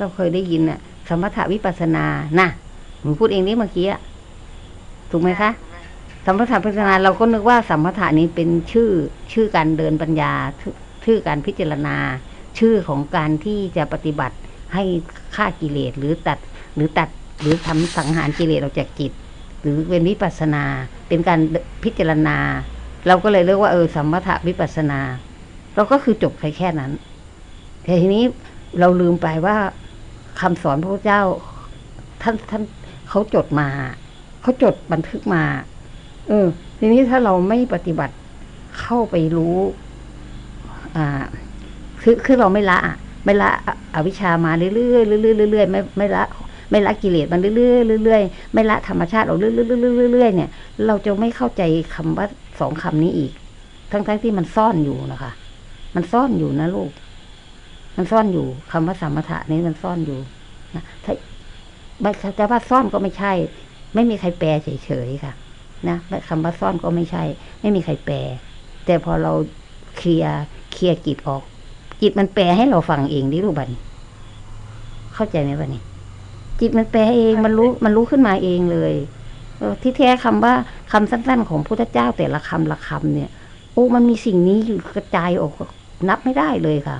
เราเคยได้ยินน่ะสมถะวิปัสสนาน่ะหนูพูดเองนี่เมื่อกี้อะถูกไหมคะสมถะวิปัสสนาเราก็นึกว่าสมถะนี้เป็นชื่อชื่อการเดินปัญญาชื่อชื่อการพิจารณา ชื่อของการที่จะปฏิบัติให้ฆ่ากิเลสหรือตัดหรือตัดหรือทำสังหารกิเลสออกจากจิต หรือเป็นวิปัสสนา เป็นการพิจารณา เราก็เลยเรียกว่าเออสัมมถะวิปัสสนา เราก็คือจบแค่แค่นั้น แต่ทีนี้เราลืมไปว่า คำสอนพระเจ้า ท่านท่านเขาจดมา เขาจดบันทึกมา เออ ทีนี้ถ้าเราไม่ปฏิบัติเข้าไปรู้ อ่า คือคือเราไม่ละอะไม่ละอวิชามาเรื่อยๆเรื่อยๆเรื่อยๆไม่ไม่ละไม่ละกิเลสมันเรื่อยๆเรื่อยๆไม่ละธรรมชาติเราเรื่อยๆเรื่อยๆเนี่ย เราจะไม่เข้าใจคำว่าสองคำนี้อีก ทั้งๆทที่มันซ่อนอยู่นะคะ มันซ่อนอยู่นะลูก มันซ่อนอยู่คำว่าสมถะนี้มันซ่อนอยู่ นะถ้าไม่จะว่าซ่อนก็ไม่ใช่ ไม่มีใครแปลเฉยๆค่ะ นะคำว่าซ่อนก็ไม่ใช่ ไม่มีใครแปล แต่พอเราเคลียร์เคลียร์จิตออก จิตมันแปลให้เราฟังเองดิลูกบัดนเข้าใจไหมบัดนี้ จิตมันแปลเองมันรู้มันรู้ขึ้นมาเองเลยเออที่แท้คำว่าคำสั้น ๆ ของพุทธเจ้าแต่ละคำละคำเนี่ย โอ้มันมีสิ่งนี้อยู่กระจายออกนับไม่ได้เลยค่ะ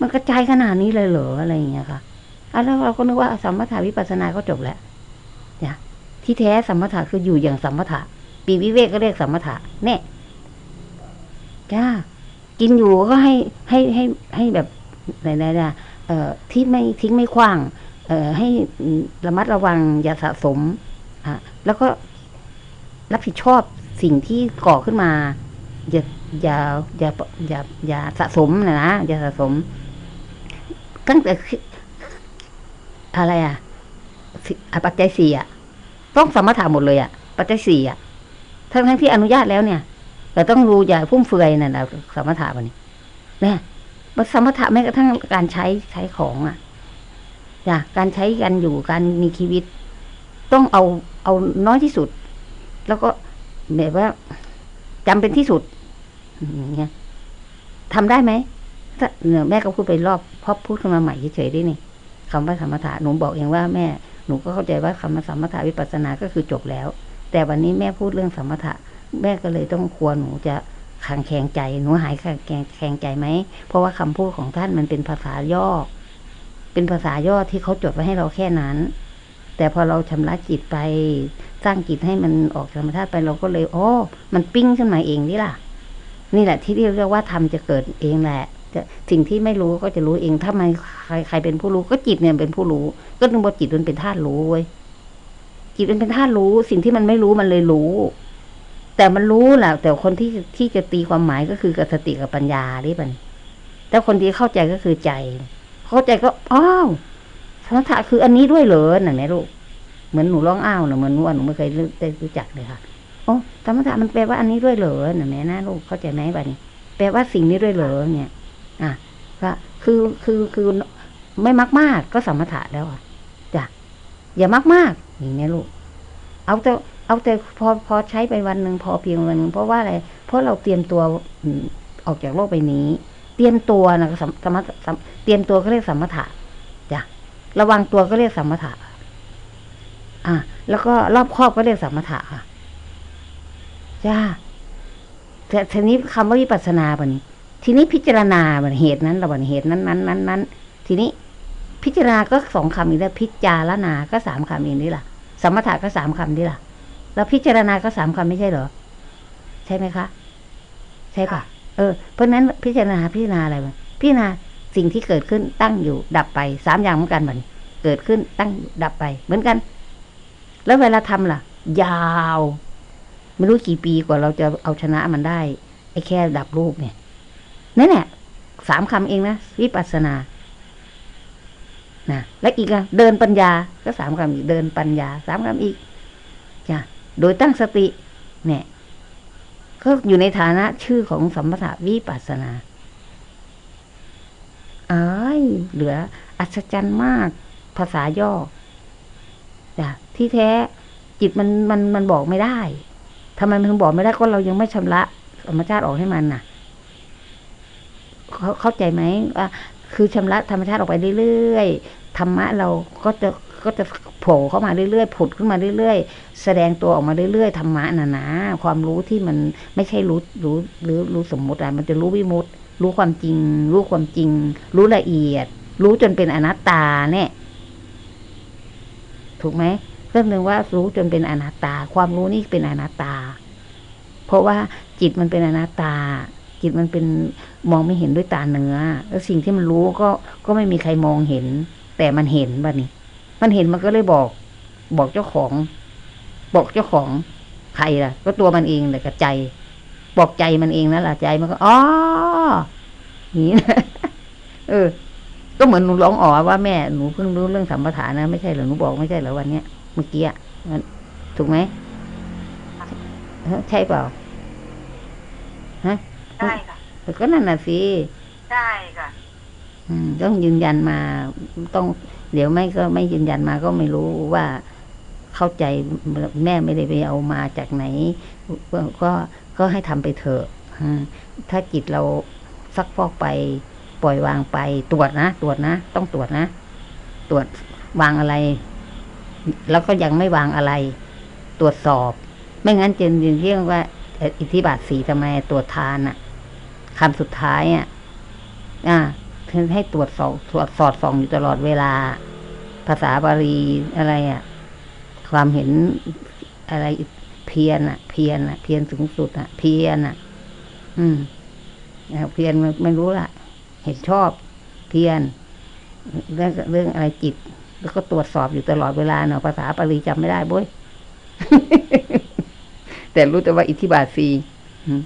มันกระจายขนาดนี้เลยเหรออะไรอย่างเงี้ยค่ะ อะแล้วเราก็นึกว่าสัมมาถาวิปัสสนาก็จบแล้วเนี่ยที่แท้สัมมาถะคืออยู่อย่างสัมมาถะปีวิเวกก็เรียกสัมมาถะเนี่ยจ้ากินอยู่ก็ให้ให้ให้ให้แบบไหนไหนเอ่อที่ไม่ทิ้งไม่คว้าง เอ่อให้ระมัดระวังอย่าสะสมอะแล้วก็รับผิดชอบสิ่งที่ก่อขึ้นมา อย่าอย่าอย่าอย่าอย่าสะสมนะนะอย่าสะสมตั้งแต่ อะไรอะอปัจจัยสี่อะต้องสมถะหมดเลยอะ ปัจจัยสี่อะทั้งทั้งที่อนุญาตแล้วเนี่ยแต่ต้องรู้อย่าฟุ่มเฟือยนั่นแหละสมถะวันนี้เนี่ยสมถะแม้กระทั่งการใช้ใช้ของอะจ้ะการใช้กันอยู่การมีชีวิต ต้องเอาเอาน้อยที่สุด แล้วก็แบบว่าจำเป็นที่สุดอย่างเงี้ยทำได้ไหมถ้าเนี่ยแม่ก็พูดไปรอบพอพูดขึ้นมาใหม่เฉยๆได้นี่ คำว่าสมถะหนูบอกเองว่าแม่หนูก็เข้าใจว่าคำว่าสมถะวิปัสสนาก็คือจบแล้ว แต่วันนี้แม่พูดเรื่องสมถะ แม่ก็เลยต้องควรหนูจะขังแข็งใจหนูหายขังแข็งใจไหมเพราะว่าคำพูดของท่านมันเป็นภาษาย่อ เป็นภาษาย่อที่เขาจดไว้ให้เราแค่นั้น แต่พอเราชำระจิตไปสร้างจิตให้มันออกธรรมชาติไปเราก็เลยโอ้มันปิ้งขึ้นมาเองนี่ล่ะ นี่แหละที่เรียกว่าธรรมจะเกิดเองแหละ จะสิ่งที่ไม่รู้ก็จะรู้เองถ้ามันใครใครเป็นผู้รู้ก็จิตเนี่ยเป็นผู้รู้ ก็นึกว่าจิตมันเป็นธาตุรู้เว้ยจิตมันเป็นธาตุรู้ สิ่งที่มันไม่รู้มันเลยรู้ แต่มันรู้แหละแต่คนที่ที่จะตีความหมายก็คือกับสติกับปัญญาที่มันแต่คนที่เข้าใจก็คือใจ เข้าใจก็อ้าวสมถะคืออันนี้ด้วยเหรอหน่ะแม่ลูกเหมือนหนูร้องอ้าวหน่ะเหมือนว่าหนูไม่เคยได้รู้จักเลยค่ะโอ้สมถะมันแปลว่าอันนี้ด้วยเหรอหน่ะแม่นะลูกเข้าใจไหมบ้านี้แปลว่าสิ่งนี้ด้วยเหรอเนี่ย อะก็คือคือคือไม่มากมากก็สมถะแล้วอะจ้ะอย่ามากมากอย่างนี้ลูก เอาแต่เอาแต่พอพอใช้ไปวันหนึ่งพอเพียงวันหนึ่งเพราะว่าอะไร เพราะเราเตรียมตัวออกจากโลกใบนี้ เตรียมตัวนะสมสมเตรียมตัวก็เรียกสมถะจ้ะระวังตัวก็เรียกสมถะอะแล้วก็รอบครอบก็เรียกสมถะค่ะจ้าแต่ทีนี้คำว่าวิปัสสนาบัน ทีนี้พิจารณาบันเหตุนั้นระบันเหตุนั้นนั้นนั้นนั้นทีนี้พิจารณาก็สองคำอีกแล้วพิจารณาก็สามคำเองนี่ล่ะ สมถะก็สามคำนี่ล่ะ แล้วพิจารณาก็สามคำไม่ใช่เหรอ ใช่ไหมคะ ใช่ปะเออเพราะนั้นพิจารณาพิจารณาอะไรมันพิจารณาสิ่งที่เกิดขึ้นตั้งอยู่ ดับไปสามอย่างเหมือนกันเหมือนเกิดขึ้นตั้งอยู่ดับไป เหมือนกัน แล้วเวลาทำล่ะ ยาว ไม่รู้กี่ปีกว่าเราจะเอาชนะมันได้ไอ้แค่ดับรูปเนี่ย นั่นแหละสามคำเองนะวิปัสสนานะและอีกอะเดินปัญญาก็สามคำอีกเดินปัญญาสามคำอีกจ้ะโดยตั้งสติ เนี่ยก็อยู่ในฐานะชื่อของสัมปทาวิปัสนาอ้ายเหลือ อัศจรรย์มาก ภาษาย่อจ้ะที่แท้จิตมันมันมันบอกไม่ได้ทำไมมันถึงบอกไม่ได้ก็เรายังไม่ชำระธรรมชาติออกให้มันน่ะ เข้าใจไหมว่าคือชำระธรรมชาติออกไปเรื่อยๆธรรมะเราก็จะก็จะโผล่เข้ามาเรื่อยๆผุดขึ้นมาเรื่อยๆ แสดงตัวออกมาเรื่อยๆธรรมะน่ะนะความรู้ที่มันไม่ใช่รู้รู้หรือรู้สมมติอะมันจะรู้วิมุติรู้ความจริง รู้ความจริง รู้ละเอียด รู้จนเป็นอนัตตาเนี่ย ถูกไหมเรื่องหนึ่งว่ารู้จนเป็นอนัตตา ความรู้นี่เป็นอนัตตา เพราะว่าจิตมันเป็นอนัตตา จิตมันเป็นมองไม่เห็นด้วยตาเนื้อ แล้วสิ่งที่มันรู้ก็ก็ไม่มีใครมองเห็น แต่มันเห็นบ้านี่มันเห็นมันก็เลยบอก บอกเจ้าของ บอกเจ้าของใครล่ะ ก็ตัวมันเองเลยกับใจ บอกใจมันเองนั่นแหละใจมันก็อ๋อนี่นะเออ ก็เหมือนหนูร้องอ๋อว่าแม่หนูเพิ่งรู้เรื่องสัมปทานนะไม่ใช่เหรอหนูบอกไม่ใช่เหรอวันเนี้ยเมื่อกี้อะมันถูกไหมใช่เปล่าฮะ ช่ค่ะแต่ก็นั่นน่ะสิใช่ค่ะอืมต้องยืนยันมา ต้องเดี๋ยวไม่ก็ไม่ยืนยันมาก็ไม่รู้ว่าเข้าใจแม่ไม่ได้ไปเอามาจากไหน ก็ก็ก็ให้ทำไปเถอะฮะถ้าจิตเราซักฟอกไป ปล่อยวางไป ตรวจนะตรวจนะต้องตรวจนะ ตรวจวางอะไร แล้วก็ยังไม่วางอะไร ตรวจสอบ ไม่งั้นจะยืนเรียกว่าเอ่ออิทธิบาทสีทำไมตรวจทานอะ คำสุดท้ายอะอ่าให้ตรวจสอบตรวจสอดส่องอยู่ตลอดเวลา ภาษาบาลีอะไรอะ ความเห็นอะไรเพียรอะ เพียรอะ เพียรสูงสุดอะ เพียรอะ อืมอ่าเพียรไม่รู้ละเห็นชอบ เพียรเรื่องเรื่องอะไรจิต แล้วก็ตรวจสอบอยู่ตลอดเวลาเนาะภาษาบาลีจำไม่ได้บ้ยแต่รู้แต่ว่าอิทธิบาทสีอืม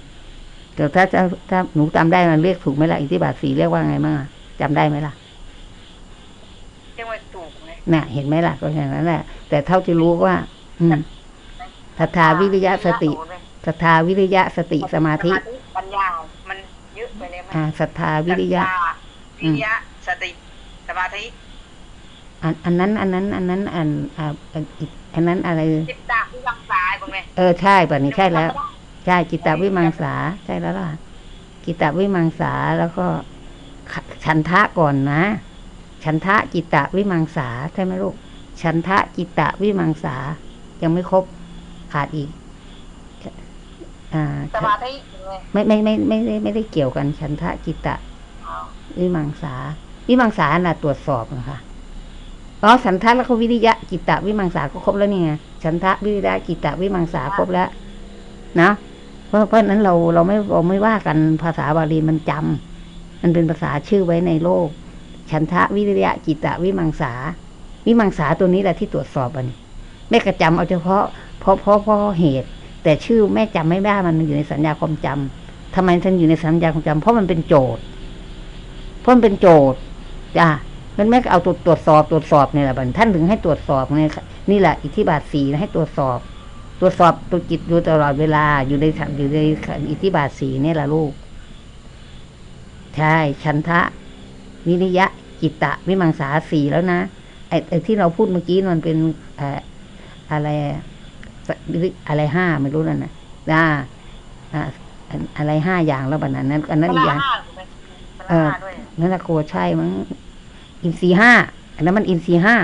แต่ถ้าจะถ้าหนูจำได้มันเรียกถูกไหมล่ะอิทธิบาทสีเรียกว่าไงบ้างอะจำได้ไหมล่ะเรียกว่าถูกไหมน่ะ เห็นไหมล่ะก็อย่างนั้นแหละแต่เท่าที่รู้ว่า อืมศรัทธาวิริยะสติศรัทธาวิริยะสติสมาธิปัญญามันเยอะไปเลยไหมอ่าศรัทธาวิริยะศทธาวิริยะสติสมาธิอันอันนั้น อันนั้น อันนั้นอันอ่าอันอีกอันนั้นอะไรจิตตาวิวังสายบ้างไหมเออใช่ป่ะนี่ใช่แล้ว ใช่จิตตวิมังสาใช่แล้วล่ะจิตตวิมังสาแล้วก็ขฉันทะก่อนนะ ฉันทะจิตตวิมังสาใช่ไหมลูก ฉันทะจิตตวิมังสา ยังไม่ครบขาดอีกอ่าสมาธิบ้างไหมไม่ไม่ไม่ไม่ไม่ได้ไม่ได้เกี่ยวกัน ฉันทะจิตตอ๋อวิมังสา วิมังสาน่ะตรวจสอบนะคะอ๋อฉันทะแล้วก็วิริยะจิตตวิมังสาก็ครบแล้วนี่ไงฉันทะวิริยะจิตตวิมังสาครบแล้ว นะ เพราะเพราะนั้นเราเราไม่เราไม่ว่ากันภาษาบาลีมันจำมันเป็นภาษาชื่อไว้ในโลก ฉันทะวิริยะจิตตวิมังสา วิมังสาตัวนี้แหละที่ตรวจสอบอันนี้แม่กระจำเอาเฉพาะเพราะเพราะเพราะเหตุ แต่ชื่อแม่จำไม่ได้มันอยู่ในสัญญาความจำทำไมท่านอยู่ในสัญญาความจำเพราะมันเป็นโจทย์เพราะมันเป็นโจทย์จ้ะมันแม่เอาตรวจตรวจสอบตรวจสอบเนี่ยแหละบัดท่านถึงให้ตรวจสอบไงนี่แหละอิทธิบาทสีให้ตรวจสอบ ตรวจสอบตัวจิตอยู่ตลอดเวลาอยู่ในอยู่ในอิทธิบาทสีเนี่ยละลูก ใช่ชันทะ วิริยะ จิตตะ วิมังสาสีแล้วนะไอ้ไอ้ที่เราพูดเมื่อกี้มันเป็นเอ่ออะไรสอะไรห้าไม่รู้นั่นนะอ่าอ่าอันอะไรห้าอย่างแล้วแบบนั้นนั้นอันนั้นอีกอย่างพละห้าถูกไหมพละเออห้าด้วยนั่นละโกใช่มั้งอินทรีย์ห้าอันนั้นมันอินทรีย์ห้า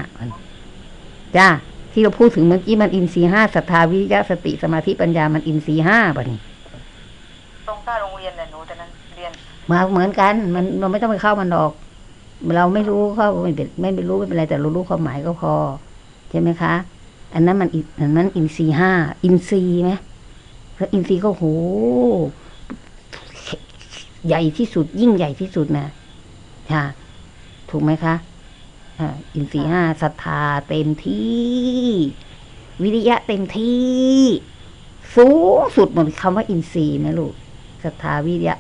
จ้า ที่เราพูดถึงเมื่อกี้มันอินทรีย์ห้าศรัทธาวิริยะสติสมาธิปัญญามันอินทรีย์ห้าป่ะนี่ตรงข้าโรงเรียนน่ะหนูตอนนั้นเรียนมาเหมือนกัน มันเราไม่ต้องไปเข้ามันหรอก เราไม่รู้เข้าไม่เป็นไม่เป็นรู้ไม่เป็นไรแต่เรารู้ความหมายก็พอ ใช่ไหมคะ อันนั้นมันอิอันนั้นอินทรีย์ห้าอินทรีย์ไหมแล้วอินทรีย์ก็โหใหญ่ที่สุดยิ่งใหญ่ที่สุดนะค่ะ ถูกไหมคะ อ่าอินทรีย์ห้าศรัทธาเต็มที่ วิริยะเต็มที่ สูงสุดเหมือนคำว่าอินทรีย์นะลูกศรัทธาวิริยะ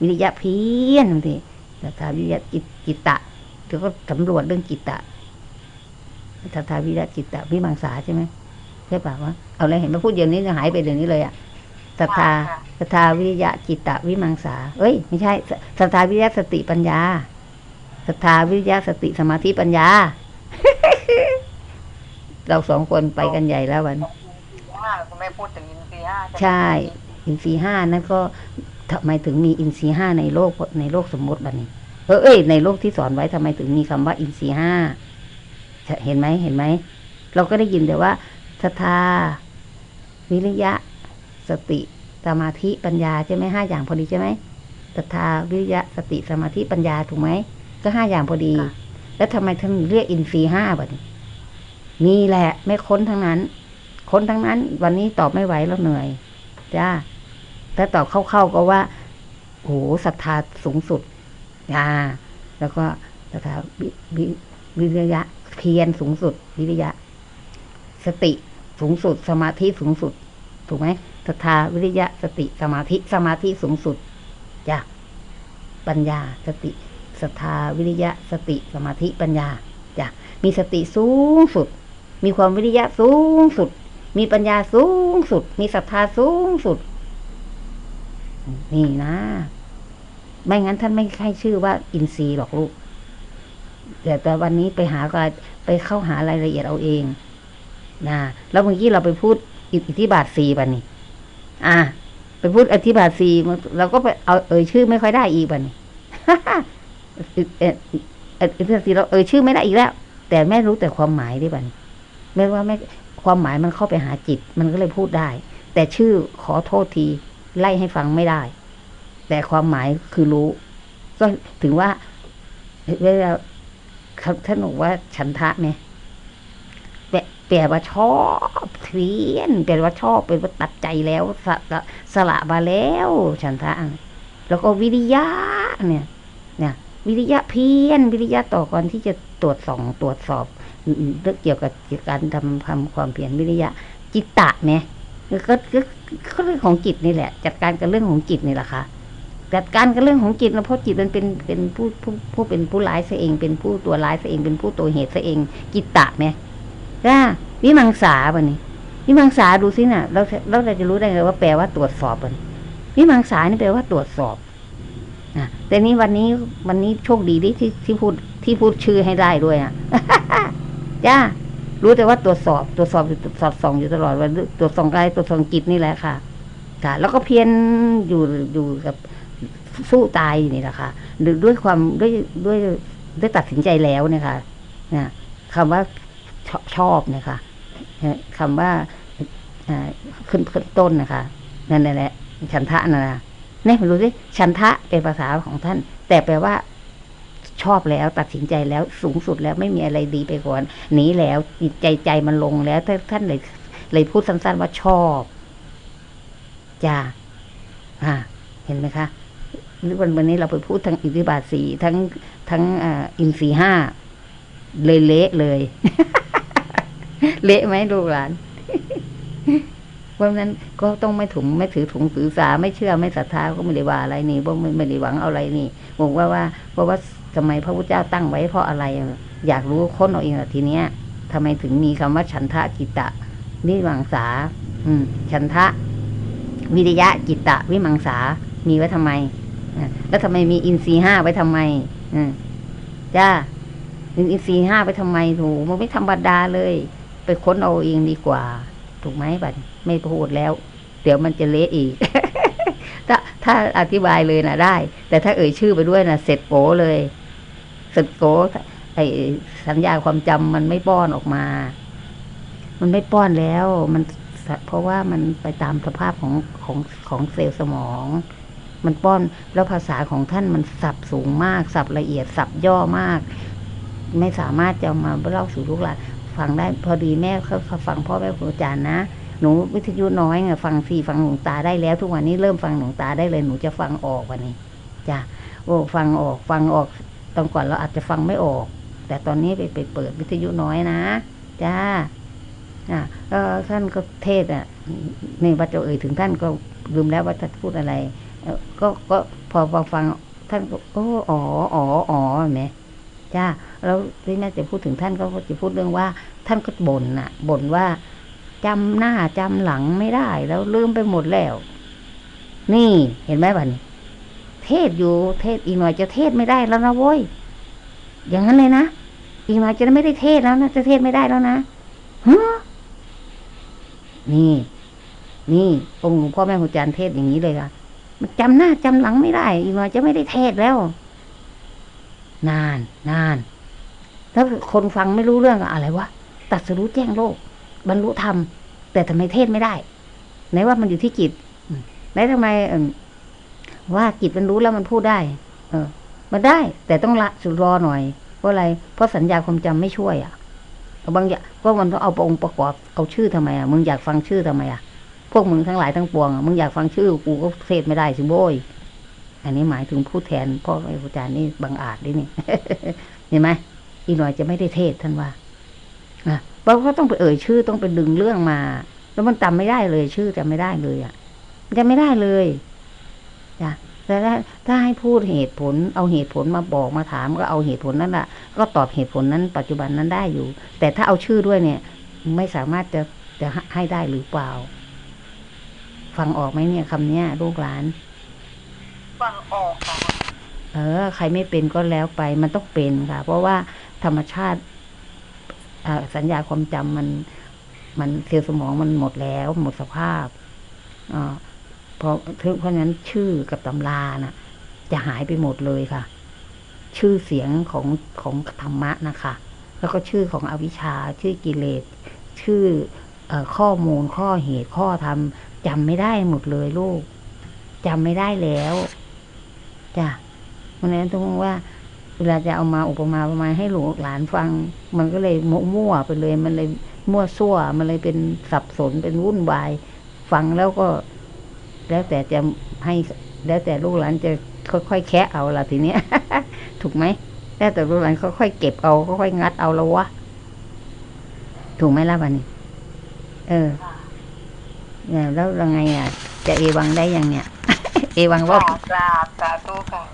วิริยะเพียนบางทีศรัทธาวิริยะจิตจิตตะเดี๋ยวก็สำรวจเรื่องจิตตะศรัทธาวิริยะจิตตะวิมังสาใช่ไหมใช่ป่าวะเอาเลยเห็นมาพูดเดี๋ยวนี้จะหายไปเดี๋ยวนี้เลยอะศรัทธาค่ะศรัทธาวิริยะจิตตะวิมังสา เอ้ย ไม่ใช่ศศรัทธาวิริยะสติปัญญา ศรัทธาวิริยะสติสมาธิปัญญา เราสองคนไปกันใหญ่แล้ววันอินทรีย์ห้าคุณแม่พูดถึงอินทรีย์ห้าไหมใช่ อินทรีย์ห้านั่นก็ทำไมถึงมีอินทรีย์ห้าในโลกในโลกสมมติแบบนี้เออเอ้ยในโลกที่สอนไว้ทำไมถึงมีคำว่าอินทรีย์ห้าเห็นไหมเห็นไหมเราก็ได้ยินแต่ว่าศรัทธาวิริยะ สติสมาธิปัญญาใช่ไหมห้าอย่างพอดีใช่ไหมศรัทธาวิริยะสติสมาธิปัญญาถูกไหม ก็ห้าอย่างพอดีค่ะแล้วทำไมท่านเรียกอินทรีย์ห้าบัดนี้นี่แหละ ไม่ค้นทั้งนั้น ค้นทั้งนั้น วันนี้ตอบไม่ไหวแล้วเหนื่อยจ้าถ้าตอบเข้าๆก็ว่าโหศรัทธาสูงสุดอ่าแล้วก็ศรัทธาวิวิวิริยะ เพียรสูงสุด วิริยะ สติสูงสุด สมาธิสูงสุด ถูกไหมศรัทธาวิริยะ สติสมาธิสมาธิสูงสุดจ้ะปัญญาสติ ศรัทธา วิริยะ สติ สมาธิ ปัญญาจ้ะมีสติสูงสุด มีความวิริยะสูงสุด มีปัญญาสูงสุด มีศรัทธาสูงสุด นี่นะ ไม่งั้นท่านไม่ให้ชื่อว่า อินทรีย์หรอกลูกแต่แต่วันนี้ไปหาก็ไปเข้าหารายละเอียดเอาเองนะแล้วเมื่อกี้เราไปพูดอิทธิบาทสี่บันนี้อะไปพูดอธิบาทสี่มันเราก็ไปเอาเอ่ยชื่อไม่ค่อยได้อีกบันนี้ เออเออสีเราเอ่ยชื่อไม่ได้อีกแล้ว แต่แม่รู้แต่ความหมายได้บันแม่ว่าแม่ความหมายมันเข้าไปหาจิต มันก็เลยพูดได้ แต่ชื่อขอโทษที ไล่ให้ฟังไม่ได้ แต่ความหมายคือรู้ ก็ถึงว่าเวลาท่านบอกว่าฉันทะเนี่ยแปลแปลว่าชอบเพียนแปลว่าชอบเป็นว่าตัดใจแล้วสละสละมาแล้ว ฉันทะแล้วก็วิริยะเนี่ย เนี่ย วิริยะเพียนวิริยะต่อก่อนที่จะตรวจส่องตรวจสอบเรื่องเกี่ยวกับการทำทำความเพียรวิริยะ จิตตะเนี่ยก็ก็เรื่องของจิตนี่แหละ จัดการกับเรื่องของจิตนี่แหละค่ะจัดการกับเรื่องของจิตนะเพราะจิตมันเป็นเป็นผู้ผู้ผู้เป็นผู้ร้ายซะเอง เป็นผู้ตัวร้ายซะเอง เป็นผู้ตัวเหตุซะเอง จิตตะเนี่ยก็วิมังสาบะนี่วิมังสาดูสิน่ะเราเราจะรู้ได้ไงว่าแปลว่าตรวจสอบมันวิมังสานี่แปลว่าตรวจสอบ นะแต่นี้วันนี้วันนี้โชคดีที่ที่ที่พูดที่พูดชื่อให้ได้ด้วยอะจ้ารู้แต่ว่าตรวจสอบตรวจสอบสอดส่องอยู่ตลอดว่าตรวจส่องกายตรวจส่องจิตนี่แหละค่ะ ค่ะ แล้วก็เพียรอยู่อยู่กับสู้ตายนี่แหละค่ะหรือด้วยความด้วยด้วยด้วยตัดสินใจแล้วเนี่ยค่ะนะคำว่าชอบชอบเนี่ยค่ะคำว่าอ่าขึ้นขึ้นต้นนะคะนั่นแหละฉันทะนะ นะเนี่ยไม่รู้สิฉันทะเป็นภาษาของท่าน แต่แปลว่าชอบแล้วตัดสินใจแล้วสูงสุดแล้วไม่มีอะไรดีไปกว่าหนีแล้วจิตใจใจมันลงแล้วท่านเลยเลยพูดสั้นๆว่าชอบจ้าอ่าเห็นไหมคะหรือวันวันนี้เราไปพูดทั้งอิทธิบาทสีทั้งทั้งอินทรีห้าเลยเละเลย เละไหมลูกหลาน ราะฉะนั้นก็ต้องไม่ถุงไม่ถือถุงถือสาไม่เชื่อไม่ศรัทธาก็ไม่ได้ว่าอะไรนี่เพราะไม่ไม่ได้หวังเอาอะไรนี่บอกว่าว่าเพราะว่าทำไมพระพุทธเจ้าตั้งไว้เพราะอะไร อยากรู้ค้นเอาเองอะทีเนี้ยทำไมถึงมีคำว่าฉันทะจิตตะวิมังสา อืม ฉันทะ วิริยะจิตตะ วิมังสา มีไว้ทำไมแล้วทำไมมีอินทรีห้าไว้ทำไมอืมจ้าอินทรีห้าไว้ทำไมถูกมันไม่ธรรมดาเลย ไปค้นเอาเองดีกว่า ถูกไหมบัดไม่พูดแล้ว เดี๋ยวมันจะเละอีก ถ้าถ้าอธิบายเลยนะได้ แต่ถ้าเอ่ยชื่อไปด้วยนะเสร็จโกเลยเสร็จโกไอสัญญาความจำมันไม่ป้อนออกมา มันไม่ป้อนแล้ว มันเพราะว่ามันไปตามสภาพของของของเซลล์สมอง มันป้อนแล้วภาษาของท่านมันสับสูงมาก สับละเอียดสับย่อมาก ไม่สามารถจะมาเล่าสู่ลูกหลาน ฟังได้พอดีแม่เขาฟังพ่อแม่ครูอาจารย์นะหนูวิทยุน้อยไงฟังสี่ฟังหลวงตาได้แล้ว ทุกวันนี้เริ่มฟังหลวงตาได้เลยหนูจะฟังออกวันนี้จ้ะโอ้ฟังออกฟังออกตอนก่อนเราอาจจะฟังไม่ออก แต่ตอนนี้ไปไปเปิดวิทยุน้อยนะจ้าอะก็ท่านก็เทศอะในวัดเจ้าเอ่ยถึงท่านก็ลืมแล้วว่าท่านพูดอะไรก็ก็พอฟังฟังท่านก็โอ้อ๋ออ๋ออ๋อเนี่ย จ้าแล้วที่แม่จะพูดถึงท่านก็จะพูดเรื่องว่า ท่านก็บ่นน่ะบ่นว่าจำหน้าจำหลังไม่ได้ แล้วลืมไปหมดแล้ว นี่เห็นไหมบัดนเทศอยู่เทศอีกหน่อยจะเทศไม่ได้แล้วนะโว้ยอย่างนั้นเลยนะอีกหน่อยจะไม่ได้เทศแล้วนะจะเทศไม่ได้แล้วนะฮะนี่ นี่องค์หลวงพ่อแม่ครูอาจารย์เทศอย่างนี้เลยค่ะมันจำหน้าจำหลังไม่ได้ อีกหน่อยจะไม่ได้เทศแล้ว นานนาน แล้วคนฟังไม่รู้เรื่องอะอะไรวะตัดสรู้แจ้งโลก บรรลุธรรม แต่ทำไมเทศไม่ได้ไหนว่ามันอยู่ที่จิตไหนทำไมว่าจิตมันรู้แล้วมันพูดได้ เออ มันได้ แต่ต้องละสุดรอหน่อยเพราะอะไร เพราะสัญญาความจำไม่ช่วยอะบางอย่างก็มันต้องเอาองค์ประกอบเอาชื่อทำไมอะมึงอยากฟังชื่อทำไมอะพวกมึงทั้งหลายทั้งปวงอะมึงอยากฟังชื่อกูก็เทศไม่ได้สิโบย อันนี้หมายถึงผู้แทนพ่ออาจารย์นี่บังอาจด้วยนี่เห็นไหมอีหน่อยจะไม่ได้เทศท่านว่าอะเราต้องไปเอ่ยชื่อต้องไปดึงเรื่องมา แล้วมันจำไม่ได้เลย ชื่อจำไม่ได้เลยอะจำไม่ได้เลยจ้ะแต่ถ้าถ้าให้พูดเหตุผล เอาเหตุผลมาบอกมาถามก็เอาเหตุผลนั้นแหละก็ตอบเหตุผลนั้น ปัจจุบันนั้นได้อยู่ แต่ถ้าเอาชื่อด้วยเนี่ย ไม่สามารถจะจะให้ได้หรือเปล่า ฟังออกไหมเนี่ยคำเนี้ยลูกหลาน ฟังออกค่ะเออ ใครไม่เป็นก็แล้วไป มันต้องเป็นค่ะ เพราะว่าธรรมชาติอ่อสัญญาความจำมัน มันเซลล์สมองมันหมดแล้ว หมดสภาพอ่าเพราะเพราะฉะนั้นชื่อกับตำราน่ะ จะหายไปหมดเลยค่ะ ชื่อเสียงของของธรรมะนะคะ แล้วก็ชื่อของอวิชชา ชื่อกิเลส ชื่อเออข้อมูลข้อเหตุข้อธรรมจำไม่ได้หมดเลยลูกจำไม่ได้แล้ว จ้ะเพราะฉะนั้นต้องว่า เวลาจะเอามาอุปมาประมาณให้หลูกหลานฟัง มันก็เลยมั่วๆไปเลย มันเลยมั่วซั่ว มันเลยเป็นสับสนเป็นวุ่นวาย ฟังแล้วก็ แล้วแต่จะให้แล้วแต่ลูกหลานจะค่อยๆแคะเอาละทีเนี้ย ถูกไหมแล้วแต่ลูกหลานค่อยๆเก็บเอาค่อยๆงัดเอาแล้ววะถูกไหมล่ะวันนี้ เออค่ะเนี่ยแล้วยังไงอะ จะเอวังได้ยังเนี่ย เอวังกว่าราบกราบสาธุค่ะ